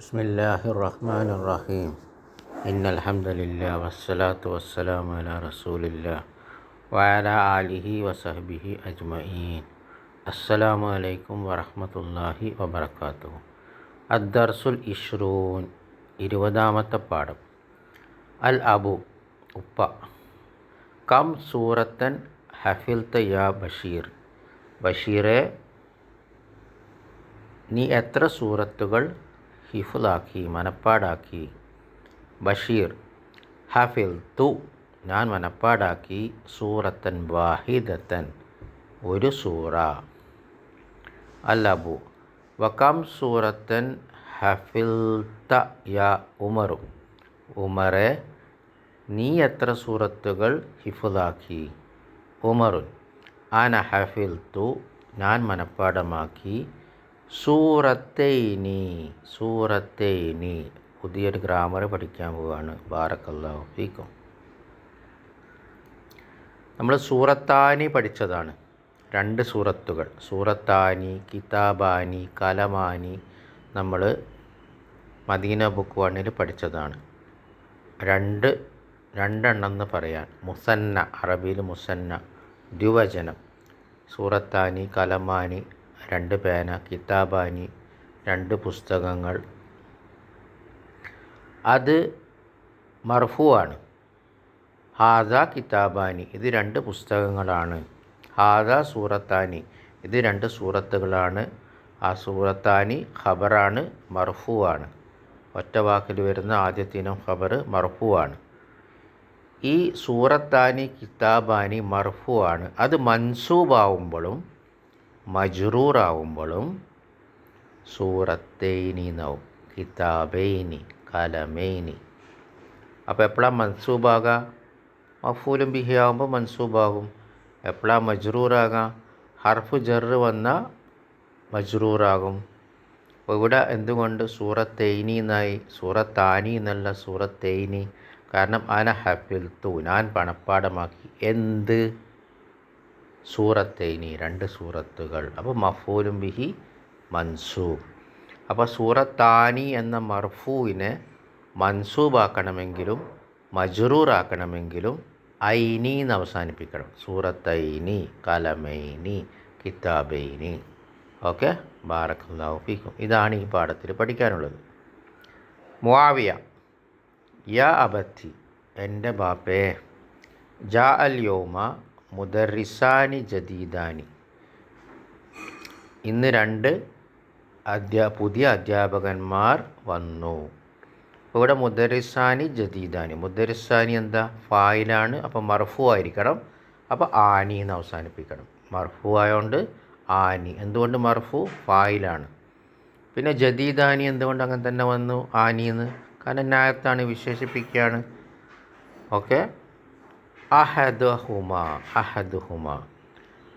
بسم الله الرحمن الرحيم إن الحمد لله والصلاة والسلام على رسول الله وعلى آله وصحبه أجمعين السلام عليكم ورحمة الله وبركاته الدرس الإشرون ഇരുപതാമത്തെ പാഠം അൽ അബു ഉപ്പ കം സൂറത്തൻ ഹഫിൽത്ത യാ ബഷീർ ബഷീറെ നീ എത്ര സൂറത്തുകൾ ഹിഫുലാക്കി മനപ്പാടാക്കി. ബഷീർ ഹഫിൽ തു. ഞാൻ മനപ്പാടാക്കി സൂറത്തൻ വാഹിദത്തൻ. ഒരു സൂറ. അല്ലബു വക്കാം സൂറത്തൻ ഹഫിൽത്ത യാ ഉമറു. ഉമറെ നീ എത്ര സൂറത്തുകൾ ഹിഫുലാക്കി ഉമറുൻ ആന ഹഫിൽ തു. ഞാൻ മനപ്പാടമാക്കി സൂറത്തേനി സൂറത്തേനി പുതിയൊരു ഗ്രാമർ പഠിക്കാൻ പോവുകയാണ് ബാറക്കല്ലാഹു ഫീക്കും. നമ്മൾ സൂറത്താനി പഠിച്ചതാണ്. രണ്ട് സൂറത്തുകൾ. സൂറത്താനി കിതാബാനി കലമാനി നമ്മൾ മദീന ബുക്ക് വണ്ണിൽ പഠിച്ചതാണ്. രണ്ട് രണ്ടെണ്ണം എന്ന് പറയാൻ. മുസന്ന അറബിയിൽ മുസന്ന ദ്വിവചനം. സൂറത്താനി കലമാനി രണ്ട് പേന കിതാബാനി രണ്ട് പുസ്തകങ്ങൾ. അത് മർഫു ആണ് ഹാദ കിതാബാനി ഇത് രണ്ട് പുസ്തകങ്ങളാണ്. ഹാദ സൂറത്താനി ഇത് രണ്ട് സൂറത്തുകളാണ്. ആ സൂറത്താനി ഖബറാണ് മർഫു ആണ് ഒറ്റ വാക്കിൽ വരുന്ന ആദ്യത്തിനും ഖബർ മർഫു ആണ് ഈ സൂറത്താനി കിതാബാനി മർഫു ആണ് അത് മൻസൂബാവുമ്പോഴും മജ്റൂറാവുമ്പോഴും സൂറത്തേനി എന്നാവും കിതാബേനി കലമേനി. അപ്പോൾ എപ്പോഴാണ് മൻസൂബാകുക മഫൂലും ബിഹി ആകുമ്പോൾ മൻസൂബാകും. എപ്പോഴാണ് മജ്റൂറാകാം? ഹർഫ് ജറ് വന്നാൽ മജ്റൂറാകും. അപ്പോൾ ഇവിടെ എന്തുകൊണ്ട് സൂറത്തേനി എന്നായി സൂറത്താനി എന്നല്ല സൂറത്തേനി? കാരണം അന ഹഫിൽ തു ഞാൻ പണപ്പാടമാക്കി എന്ത്? സൂറത്തേനി രണ്ട് സൂറത്തുകൾ. അപ്പോൾ മഫൂലും ബിഹി മൻസൂബ്. അപ്പോൾ സൂറത്താനി എന്ന മർഫൂവിനെ മൻസൂബാക്കണമെങ്കിലും മജ്റൂറാക്കണമെങ്കിലും ഐനി എന്ന് അവസാനിപ്പിക്കണം. സൂറത്തൈനി കലമൈനി കിതാബൈനി. ഓക്കെ? ബാറക്കല്ലാഹു ഫീക്കും. ഇതാണ് ഈ പാഠത്തിൽ പഠിക്കാനുള്ളത്. മുവാവിയ യ അബത്തി എന്റെ ബാപ്പേ ജാ അൽ യോമ മുദറിസാനി ജദീദാനി. ഇന്ന് രണ്ട് അധ്യാ പുതിയ അധ്യാപകന്മാർ വന്നു. ഇവിടെ മുദറിസാനി ജദീദാനി. മുദറിസാനി എന്താ? ഫായിലാണ്. അപ്പോൾ മർഫു ആയിരിക്കണം. അപ്പോൾ ആനി എന്ന് അവസാനിപ്പിക്കണം. മർഫു ആയതുകൊണ്ട് ആനി. എന്തുകൊണ്ട് മർഫു? ഫായിലാണ്. പിന്നെ ജദീദാനി എന്തുകൊണ്ട് അങ്ങനെ തന്നെ വന്നു? ആനി എന്ന്. കാരണം ന്യായത്താണ് വിശേഷിപ്പിക്കുകയാണ്. ഓക്കെ? അഹദ് ഹുമ അഹദ് ഹുമ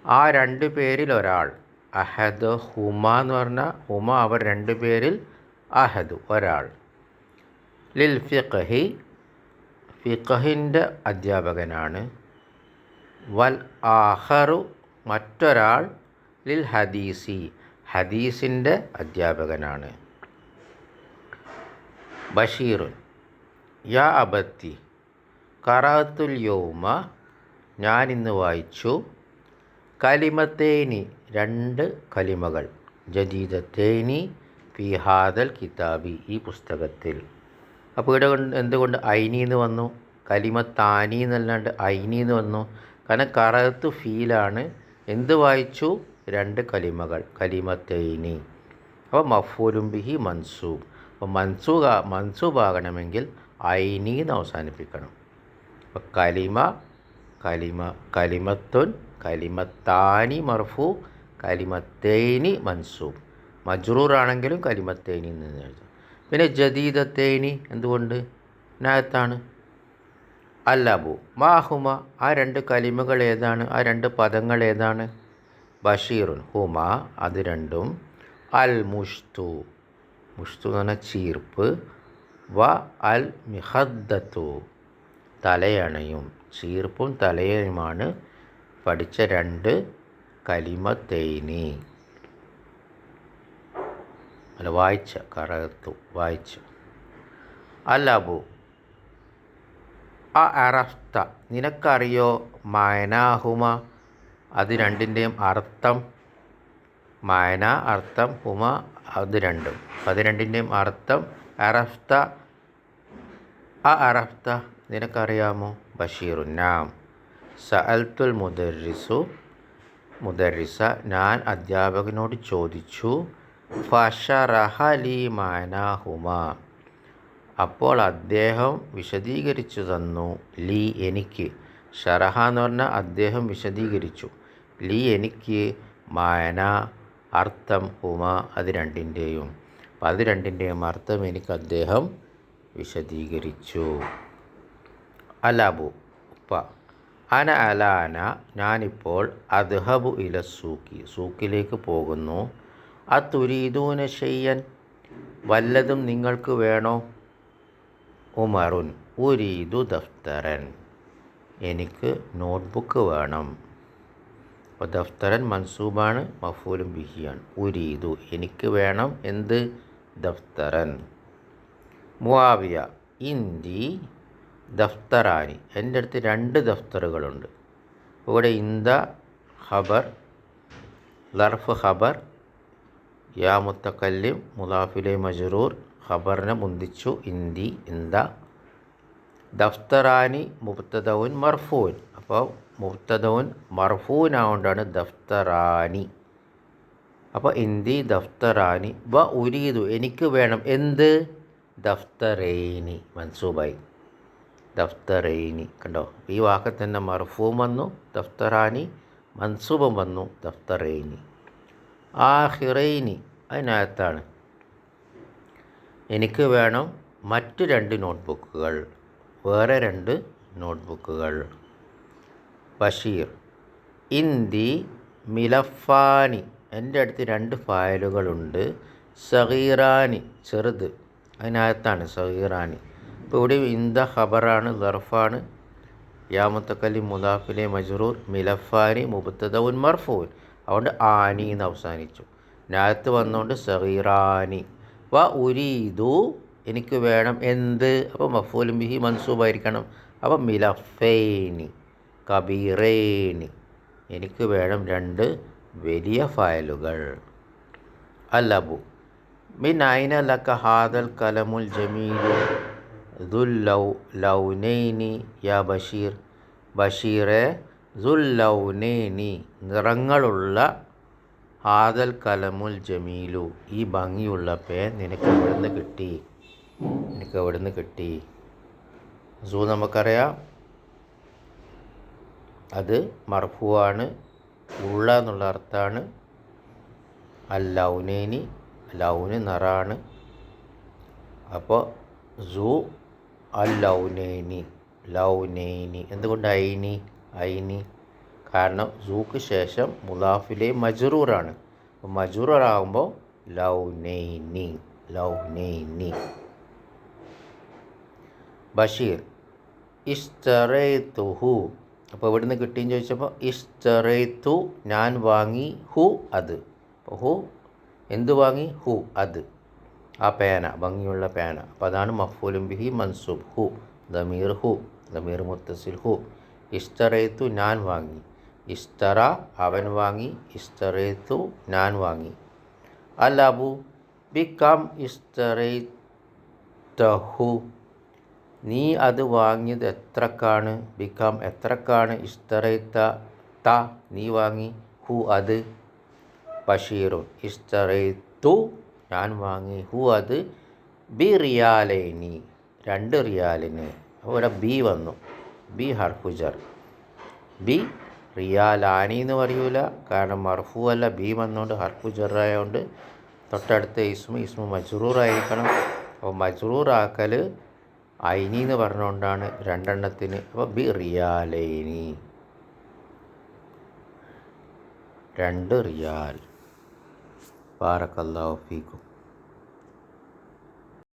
ആ രണ്ട് പേരിൽ ഒരാൾ. അഹദ് ഹുമ എന്ന് പറഞ്ഞാൽ ഹുമ അവർ രണ്ട് പേരിൽ അഹദ് ഒരാൾ. ലിൽ ഫിഖഹി ഫിഖഹിന്റെ അധ്യാപകനാണ്. വൽ ആഹറു മറ്റൊരാൾ ലിൽ ഹദീസി ഹദീസിന്റെ അധ്യാപകനാണ്. ബഷീറുൻ യാ അബത്തി കറാത്തുൽ യൗമ ഞാനിന്ന് വായിച്ചു കലിമത്തേനി രണ്ട് കലിമകൾ. ജദീദത്തേനി ഫി ഹാദൽ കിതാബി ഈ പുസ്തകത്തിൽ. അപ്പോൾ ഇവിടെ കൊണ്ട് എന്തുകൊണ്ട് ഐനി എന്ന് വന്നു? കലിമത്താനി എന്നല്ലാണ്ട് ഐനി എന്ന് വന്നു? കാരണം കറത്ത് ഫീലാണ്. എന്ത് വായിച്ചു? രണ്ട് കലിമകൾ. കലിമത്തേനി. അപ്പോൾ മഫൂലും ബിഹി മൻസൂബ്. അപ്പോൾ മൻസൂബ് ആകണമെങ്കിൽ ഐനി എന്ന് അവസാനിപ്പിക്കണം. കലിമ കലിമ കലിമത്തുൻ കലിമത്താനി മർഫു കലിമത്തേനി മൻസൂബ്. മജ്റൂറാണെങ്കിലും കലിമത്തേനി എന്ന് എഴുതും. പിന്നെ ജദീദത്തേനി എന്തുകൊണ്ട്? നകത്താണ് അല്ലബു മാഹുമ ആ രണ്ട് കലിമകൾ ഏതാണ്? ആ രണ്ട് പദങ്ങൾ ഏതാണ്? ബഷീറുൻ. ഹുമ അത് രണ്ടും. അൽ മുഷ്തു മുഷ്തു എന്ന് പറഞ്ഞാൽ ചീർപ്പ്. വ അൽ മിഹദ്ദത്തു. തലയണയും ചീർപ്പും തലയണയുമാണ് പഠിച്ച രണ്ട് കലിമത്തേനി. അല്ല വായിച്ച കറത്തു വായിച്ചു. അല്ല അബു അ അറഫ്ത നിനക്കറിയോ? മയനാഹുമ അത് രണ്ടിന്റെയും അർത്ഥം. മയന അർത്ഥം ഹുമ അത് രണ്ടും. അത് രണ്ടിന്റെയും അർത്ഥം അറഫ്ത ആ അറഫ്ത. നിനക്കറിയാമോ? ബഷീറു നാം. സഅൽത്തുൽ മുദർറിസു മുദരിസ ഞാൻ അധ്യാപകനോട് ചോദിച്ചു ഫഷറഹലി മാനാഹുമ? അപ്പോൾ അദ്ദേഹം വിശദീകരിച്ചു തന്നു ലീ എനിക്ക്. ഷറഹ എന്ന് പറഞ്ഞാൽ അദ്ദേഹം വിശദീകരിച്ചു ലീ എനിക്ക് മായന അർത്ഥം ഹുമ അത് രണ്ടിന്റെയും. അപ്പം അത് രണ്ടിന്റെയും അർത്ഥം എനിക്ക് അദ്ദേഹം വിശദീകരിച്ചു. അലാബു. ഉപ്പ. അന അലാന. ഞാനിപ്പോൾ അദ്ഹബു ഇല സൂക്കി. സൂക്കിലേക്ക് പോകുന്നു. അതുരീദൂന ഷെയ്യൻ. വല്ലതും നിങ്ങൾക്ക് വേണോ? ഉമറുൻ. ഉരീദു ദഫ്തറൻ എനിക്ക് നോട്ട്ബുക്ക് വേണം. അപ്പോൾ ദഫ്തറൻ മൻസൂബാണ് മഫൂലും ബിഹിയാണ്. ഉരീദു. എനിക്ക് വേണം എന്ത്? ദഫ്തറൻ മുവാവിയ ഇന്തി ദഫ്തറാനി. എന്റെ അടുത്ത് രണ്ട് ദഫ്തറുകളുണ്ട്. ഇവിടെ ഇന്ത ഖബർ ലർഫ് ഖബർ യാ മുത്തക്കല്ലിം മുലാഫിലെ മജറൂർ ഖബറിനെ മുന്തിച്ചു ഇന്തി ഇന്ത ദഫ്തറാനി മുബ്തദവുൻ മർഫൂൻ. അപ്പോൾ മുബ്തദവുൻ മർഫൂൻ ആവുകൊണ്ടാണ് ദഫ്തറാനി. അപ്പോൾ ഇന്തി ദഫ്തറാനി വ ഉരീതു എനിക്ക് വേണം എന്ത്? ദഫ്തറേനി. മൻസൂബായി. ദഫ്തറൈനി. കണ്ടോ? ഈ വാക്കിൽ തന്നെ മർഫൂം വന്നു ദഫ്തറാനി മൻസൂബം വന്നു ദഫ്തറൈനി. ആഹിറൈനി അതിനകത്താണ്. എനിക്ക് വേണം മറ്റ് രണ്ട് നോട്ട്ബുക്കുകൾ വേറെ രണ്ട് നോട്ട്ബുക്കുകൾ. ബഷീർ ഇന്ദി മിലഫാനി. എന്റെ അടുത്ത് രണ്ട് ഫയലുകളുണ്ട്. സഹീറാനി ചെറുത്. അതിനകത്താണ് സഹീറാനി ഇപ്പോൾ ഇവിടെ ഇന്ത ഖബറാണ് ദർഫാണ്. യാമത്തക്കല്ലി മുദാഫിലെ മജ്റൂർ മിലഫാനി മുബത്തദവുൻ മർഫൂൻ. അതുകൊണ്ട് ആനി എന്ന് അവസാനിച്ചു. നാത്ത് വന്നുകൊണ്ട് സഹീറാനി വ ഉരീദു എനിക്ക് വേണം എന്ത്? അപ്പോൾ മഫൂലും ബിഹി മൻസൂബായിരിക്കണം. അപ്പോൾ മിലഫേനി കബീറേനി. എനിക്ക് വേണം രണ്ട് വലിയ ഫയലുകൾ. അല്ലബു. മിൻ ഐന ഹാദൽ കലമുൽ ജമീലു? ദുൽ ലൗ ലൗനൈനി യാ ബഷീർ. ബഷീറെ ദുല്ലൗനൈനി ലൗനൈനി നിറങ്ങളുള്ള ഹാദൽ കലമുൽ ജമീലു. ഈ ഭംഗിയുള്ള പേൻ നിനക്ക് എവിടുന്ന് കിട്ടി? നിനക്ക് എവിടുന്ന് കിട്ടി? സൂ നമുക്കറിയാം. അത് മർഫുവാണ്. ഉള്ള എന്നുള്ള അർത്ഥമാണ്. അൽ ലൗനേനി ലൗന് നിറാണ്. അപ്പോൾ സൂ അൽ ലൗനൈനി. എന്തുകൊണ്ട് ഐനി? ഐനി. കാരണം സൂക്ക് ശേഷം മുലാഫിലെ മജറൂറാണ്. മജറൂറാകുമ്പോൾ ലൗനൈനി ലൗനൈനി. ബഷീർ ഇസ്തറൈത്തുഹു അപ്പോൾ ഇവിടുന്ന് കിട്ടിയെന്ന് ചോദിച്ചപ്പോൾ ഇഷ്ടറേത്തു ഞാൻ വാങ്ങി ഹു അത്. അപ്പോൾ ഹു എന്ത് വാങ്ങി? ഹു അത്. ആ പേന ഭംഗിയുള്ള പേന. അപ്പോൾ അതാണ് മഫൂലും ബിഹി മൻസൂബ് ഹു ദമീർ ഹു ദമീർ മുത്തസിൽ ഹു ഇസ്തറേത്തു ഞാൻ വാങ്ങി. ഇസ്തറ അവൻ വാങ്ങി ഇസ്തറേത്തു ഞാൻ വാങ്ങി. അൽ അബു ബി കം ഇസ്തറേത്തഹു നീ അത് വാങ്ങിയത് എത്രക്കാണ്? ബിക്കാം എത്രക്കാണ് ഇസ്തറേത്ത ത നീ വാങ്ങി. ഹു അത് ബഷീറുൻ ഇസ്തറൈത്തു ഞാൻ വാങ്ങി. ഹു അത്? ബി റിയാലൈനി. രണ്ട് റിയാലിന്. അവിടെ ബി വന്നു. ബി ഹർഫുജർ ബി റിയാലാനി എന്ന് പറയൂല. കാരണം മർഫു അല്ല ബി വന്നുകൊണ്ട് ഹർഫുജറായതുകൊണ്ട് തൊട്ടടുത്ത ഇസ്മു ഇസ്മു മജ്റൂർ മജ്റൂറായിരിക്കണം അപ്പോൾ മജ്റൂറാക്കൽ ഐനി എന്ന് പറഞ്ഞുകൊണ്ടാണ് രണ്ടെണ്ണത്തിന്. അപ്പോൾ ബി റിയാലൈനി. രണ്ട് റിയാൽ. ബാറക്കല്ലാഹു ഫീക്കും.